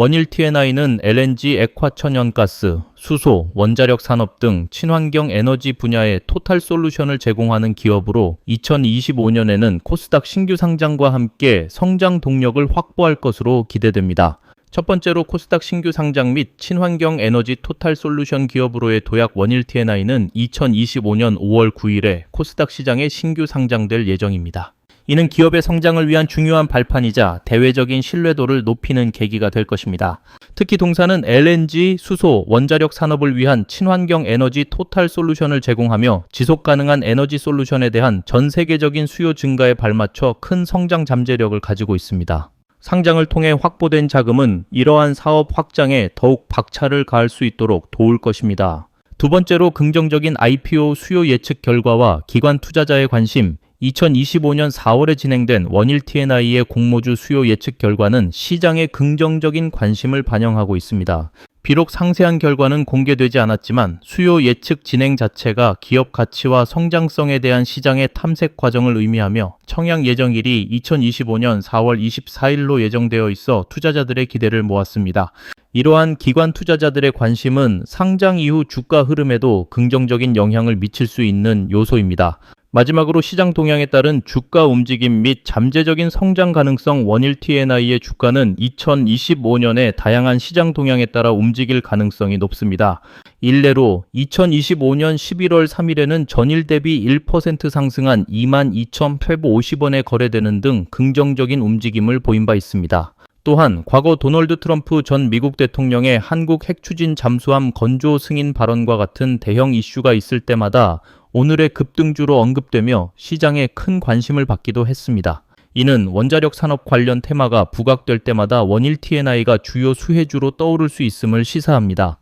원일 T&I는 LNG, 액화천연가스, 수소, 원자력 산업 등 친환경 에너지 분야의 토탈 솔루션을 제공하는 기업으로 2025년에는 코스닥 신규 상장과 함께 성장 동력을 확보할 것으로 기대됩니다. 첫 번째로 코스닥 신규 상장 및 친환경 에너지 토탈 솔루션 기업으로의 도약 원일 T&I는 2025년 5월 9일에 코스닥 시장에 신규 상장될 예정입니다. 이는 기업의 성장을 위한 중요한 발판이자 대외적인 신뢰도를 높이는 계기가 될 것입니다. 특히 동사는 LNG, 수소, 원자력 산업을 위한 친환경 에너지 토탈 솔루션을 제공하며 지속 가능한 에너지 솔루션에 대한 전 세계적인 수요 증가에 발맞춰 큰 성장 잠재력을 가지고 있습니다. 상장을 통해 확보된 자금은 이러한 사업 확장에 더욱 박차를 가할 수 있도록 도울 것입니다. 두 번째로 긍정적인 IPO 수요 예측 결과와 기관 투자자의 관심, 2025년 4월에 진행된 원일 T&I의 공모주 수요 예측 결과는 시장의 긍정적인 관심을 반영하고 있습니다. 비록 상세한 결과는 공개되지 않았지만 수요 예측 진행 자체가 기업 가치와 성장성에 대한 시장의 탐색 과정을 의미하며 청약 예정일이 2025년 4월 24일로 예정되어 있어 투자자들의 기대를 모았습니다. 이러한 기관 투자자들의 관심은 상장 이후 주가 흐름에도 긍정적인 영향을 미칠 수 있는 요소입니다. 마지막으로 시장 동향에 따른 주가 움직임 및 잠재적인 성장 가능성 원일 T&I의 주가는 2025년에 다양한 시장 동향에 따라 움직일 가능성이 높습니다. 일례로 2025년 11월 3일에는 전일 대비 1% 상승한 22,850원에 거래되는 등 긍정적인 움직임을 보인 바 있습니다. 또한 과거 도널드 트럼프 전 미국 대통령의 한국 핵 추진 잠수함 건조 승인 발언과 같은 대형 이슈가 있을 때마다 오늘의 급등주로 언급되며 시장에 큰 관심을 받기도 했습니다. 이는 원자력 산업 관련 테마가 부각될 때마다 원일 T&I가 주요 수혜주로 떠오를 수 있음을 시사합니다.